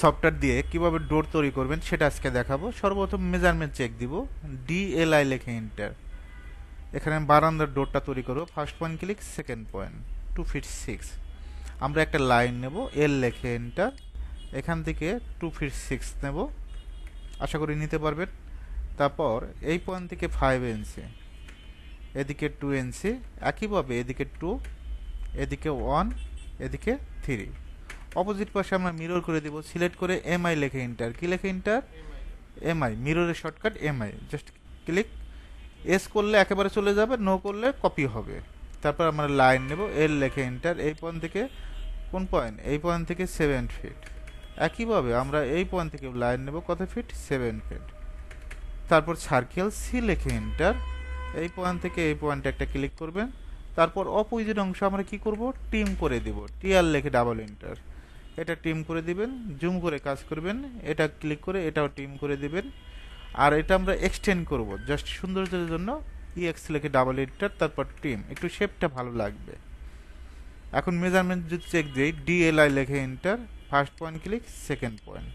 Software দিয়ে কীভাবে ডোর তৈরি করবেন সেটা আজকে দেখাবো। সর্বপ্রথম মেজারমেন্ট চেক দিব। ডিএলআই লেখে এন্টার এখানে বারান্দার ডোরটা তৈরি করব। First point click second point two feet six আমরা একটা লাইন নেব এল লেখে এন্টার এখান থেকে টু ফিট সিক্স নেব। আশা করি নিতে পারবেন। তারপর এই পয়েন্ট থেকে ফাইভ এনসি এদিকে টু এনসি একইভাবে এদিকে টু এদিকে ওয়ান এদিকে থ্রি অপোজিট পাশে আমরা মিরর করে দিব সিলেক্ট করে এমআই লেখে ইন্টার কি লেখে enter MI মিররের shortcut MI just click S করলে একেবারে চলে যাবে নো করলে কপি হবে। তারপর আমরা লাইন নেব এল লেখে ইন্টার এই পয়েন্ট থেকে কোন পয়েন্ট এই পয়েন্ট থেকে সেভেন ফিট একইভাবে আমরা এই পয়েন্ট থেকে লাইন নেব, কত ফিট সেভেন ফিট তারপর সার্কেল সি লেখে এন্টার এই পয়েন্ট থেকে এই পয়েন্টে একটা ক্লিক করবেন। তারপর অপোজিট অংশ আমরা কি করব? টিম করে দিব। টিআর লেখে ডাবল এন্টার এটা টিম করে দিবেন, জুম করে কাজ করবেন, এটা ক্লিক করে এটাও টিম করে দিবেন। আর এটা আমরা এক্সটেন্ড করব জাস্ট সৌন্দর্যের জন্য ইএক্স লেখে ডাবল এডিটার তারপর টিম একটু শেপটা ভালো লাগবে। এখন মেজারমেন্ট যদি চেক দিই ডিএলআই লেখে enter first point click second point